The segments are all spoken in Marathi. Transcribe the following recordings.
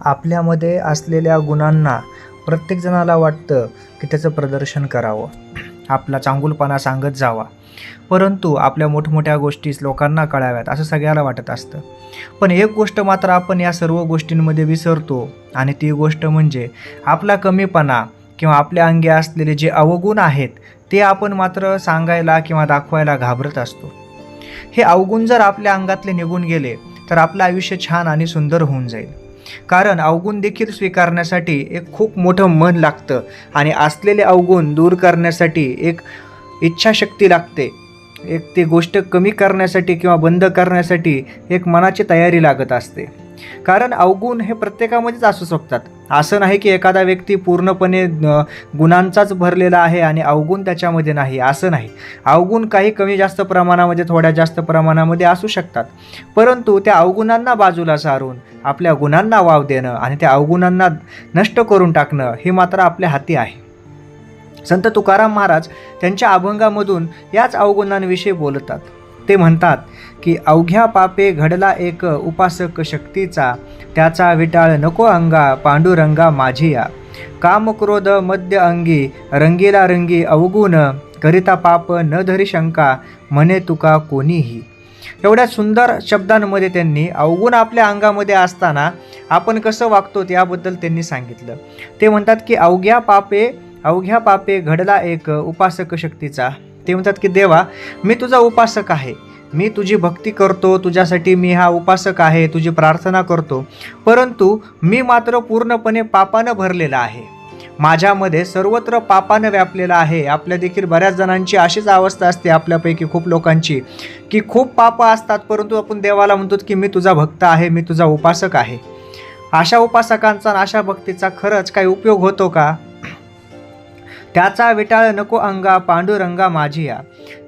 आपल्यामध्ये असलेल्या गुणांना प्रत्येकजणाला वाटतं की त्याचं प्रदर्शन करावं. आपला चांगुलपणा सांगत जावा. परंतु आपल्या मोठमोठ्या गोष्टीस लोकांना कळाव्यात असं सगळ्याला वाटत असतं. पण एक गोष्ट मात्र आपण या सर्व गोष्टींमध्ये विसरतो आणि ती गोष्ट म्हणजे आपला कमीपणा किंवा आपल्या अंगी असलेले जे अवगुण आहेत ते आपण मात्र सांगायला किंवा दाखवायला घाबरत असतो. हे अवगुण जर आपल्या अंगातले निघून गेले तर आपलं आयुष्य छान आणि सुंदर होऊन जाईल. कारण अवगुण देखील स्वीकारण्यासाठी एक खूप मोठं मन लागतं आणि असलेले अवगुण दूर करण्यासाठी एक इच्छाशक्ती लागते. एक ती गोष्ट कमी करण्यासाठी किंवा बंद करण्यासाठी एक मनाची तयारी लागत असते. कारण अवगुण हे प्रत्येकामध्येच असू शकतात. असं नाही की एखादा व्यक्ती पूर्णपणे गुणांचाच भरलेला आहे आणि अवगुण त्याच्यामध्ये नाही. असं नाही. अवगुण काही कमी जास्त प्रमाणामध्ये थोड्या जास्त प्रमाणामध्ये असू शकतात. परंतु त्या अवगुणांना बाजूला सारून आपल्या गुणांना वाव देणं आणि त्या अवगुणांना नष्ट करून टाकणं हे मात्र आपल्या हाती आहे. संत तुकाराम महाराज त्यांच्या अभंगामधून याच अवगुणांविषयी बोलतात. ते म्हणतात की अवघ्या पापे घडला एक उपासक शक्तीचा त्याचा विटाळ नको अंगा पांडुरंगा माझी या काम क्रोध मध्य अंगी रंगीला रंगी अवगुण करिता पाप न धरी शंका म्हणे तुका कोणीही. एवढ्या सुंदर शब्दांमध्ये त्यांनी अवगुण आपल्या अंगामध्ये असताना आपण कसं वागतो याबद्दल त्यांनी सांगितलं. ते म्हणतात की अवघ्या पापे अवघ्या पापे घडला एक उपासक शक्तीचा. ते म्हणतात की देवा मी तुझा उपासक आहे. मी तुझी भक्ती करतो. तुझ्यासाठी मी हा उपासक आहे. तुझी प्रार्थना करतो. परंतु मी मात्र पूर्णपणे पापानं भरलेला आहे. माझ्यामध्ये सर्वत्र पापानं व्यापलेलं आहे. आपल्या देखील बऱ्याच जणांची अशीच अवस्था असते आपल्यापैकी खूप लोकांची की खूप पापं असतात. परंतु आपण देवाला म्हणतो की मी तुझा भक्त आहे. मी तुझा उपासक आहे. अशा उपासकांचा आणि अशा भक्तीचा खरंच काही उपयोग होतो का? त्याचा विटाळ नको अंगा पांडुरंगा माझी या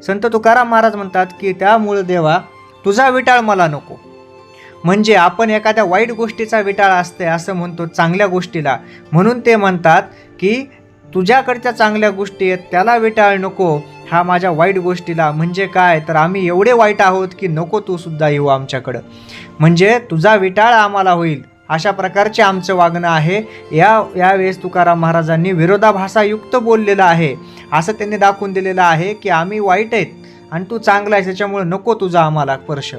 संत तुकाराम महाराज म्हणतात की त्यामुळं देवा तुझा विटाळ मला नको. म्हणजे आपण एखाद्या वाईट गोष्टीचा विटाळ असते असं म्हणतो चांगल्या गोष्टीला. म्हणून ते म्हणतात की तुझ्याकडच्या चांगल्या गोष्टी आहेत त्याला विटाळ नको. हा माझ्या वाईट गोष्टीला. म्हणजे काय? तर आम्ही एवढे वाईट आहोत की नको तू सुद्धा येऊ आमच्याकडं. म्हणजे तुझा विटाळ आम्हाला होईल. अशा प्रकारचे आमचं वागणं आहे. या यावेळेस तुकाराम महाराजांनी विरोधाभासायुक्त बोललेलं आहे. असं त्यांनी दाखवून दिलेलं आहे की आम्ही वाईट आहेत आणि तू चांगला आहेस त्याच्यामुळे नको तुझा आम्हाला स्पर्श.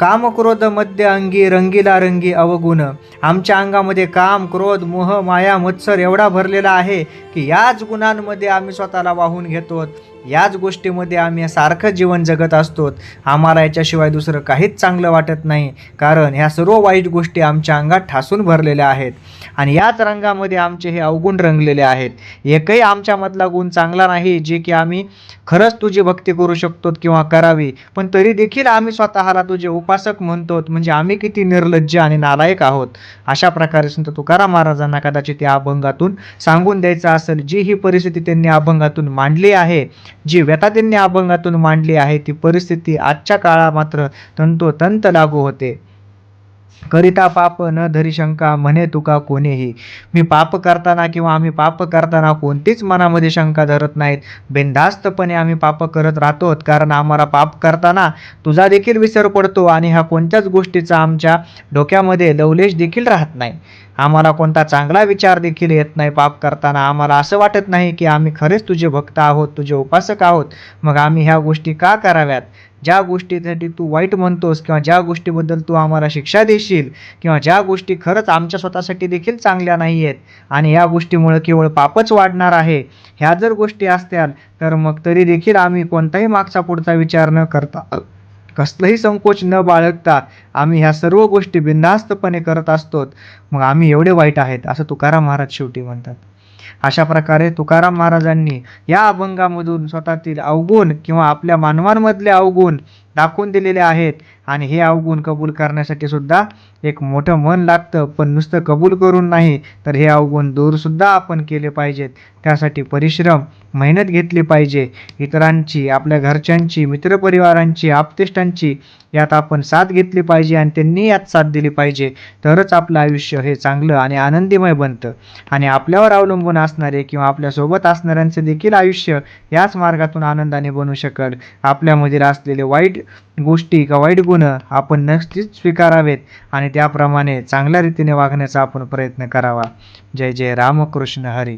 काम क्रोध मध्य अंगी रंगीला रंगी अवगुण. आमच्या अंगामध्ये काम क्रोध मोह माया मत्सर एवढा भरलेला आहे की याच गुणांमध्ये आम्ही स्वतःला वाहून घेतो याच गोष्टीमध्ये आम्ही सारखं जीवन जगत असतो. आम्हाला याच्याशिवाय दुसरं काहीच चांगलं वाटत नाही. कारण ह्या सर्व वाईट गोष्टी आमच्या अंगात ठासून भरलेल्या आहेत. आणि याच रंगामध्ये आमचे हे अवगुण रंगलेले आहेत. एकही आमच्यामधला गुण चांगला नाही जे की आम्ही खरंच तुझी भक्ती करू शकतो किंवा करावी. पण तरी देखील आम्ही स्वतःला तुझे उपासक म्हणतो म्हणजे आम्ही किती निर्लज्ज आणि नालायक आहोत. अशा प्रकारे संत तुकाराम महाराजांना कदाचित या अभंगातून सांगून द्यायचं असेल जी ही परिस्थिती त्यांनी अभंगातून मांडली आहे. जी व्यथा त्यांनी अभंगातून मांडली आहे ती परिस्थिती आजच्या काळात मात्र तंतोतंत लागू होते. करिता पाप न धरी शंका म्हणे तुका कोणीही. मी पाप करताना किंवा आम्ही पाप करताना कोणतीच मनामध्ये शंका धरत नाहीत. बिनधास्तपणे आम्ही पाप करत राहतो कारण आम्हाला पाप करताना तुझा देखील विसर पडतो आणि ह्या कोणत्याच गोष्टीचा आमच्या डोक्यामध्ये लवलेश देखील राहत नाही. आम्हाला कोणता चांगला विचार देखील येत नाही पाप करताना. आम्हाला असं वाटत नाही की आम्ही खरेच तुझे भक्त आहोत तुझे उपासक आहोत. मग आम्ही ह्या गोष्टी का कराव्यात? ज्या गोष्टीसाठी तू वाईट म्हणतोस किंवा ज्या गोष्टीबद्दल तू आम्हाला शिक्षा देशील किंवा ज्या गोष्टी खरंच आमच्या स्वतःसाठी देखील चांगल्या नाही आहेत आणि या गोष्टीमुळं केवळ पापच वाढणार आहे ह्या जर गोष्टी असत्याल तर मग तरी देखील आम्ही कोणताही मागचा पुढचा विचार न करता कसलंही संकोच न बाळगता आम्ही ह्या सर्व गोष्टी बिनधास्तपणे करत असतो मग आम्ही एवढे वाईट आहेत असं तुकाराम महाराज शेवटी म्हणतात. अशा प्रकारे तुकाराम महाराजांनी या अभंगामधून स्वतःतील अवगुण किंवा आपल्या मानवांमधले अवगुण दाखवून दिलेले आहेत. आणि हे अवगुण कबूल करण्यासाठी सुद्धा एक मोठं मन लागतं पण नुसतं कबूल करून नाही तर हे अवगुण दूरसुद्धा आपण केले पाहिजेत. त्यासाठी परिश्रम मेहनत घेतली पाहिजे. इतरांची आपल्या घरच्यांची मित्रपरिवारांची आपतेष्टांची यात आपण साथ घेतली पाहिजे आणि त्यांनी यात साथ दिली पाहिजे. तरच आपलं आयुष्य हे चांगलं आणि आनंदीमय बनतं. आणि आपल्यावर अवलंबून असणारे किंवा आपल्यासोबत असणाऱ्यांचे देखील आयुष्य याच मार्गातून आनंदाने बनू शकेल. आपल्यामधील असलेले वाईट गोष्टी किंवा वाईट गुण गुण आपण नक्कीच स्वीकारावेत आणि त्याप्रमाणे चांगल्या रीतीने वागण्याचा आपण प्रयत्न करावा. जय जय रामकृष्ण हरी.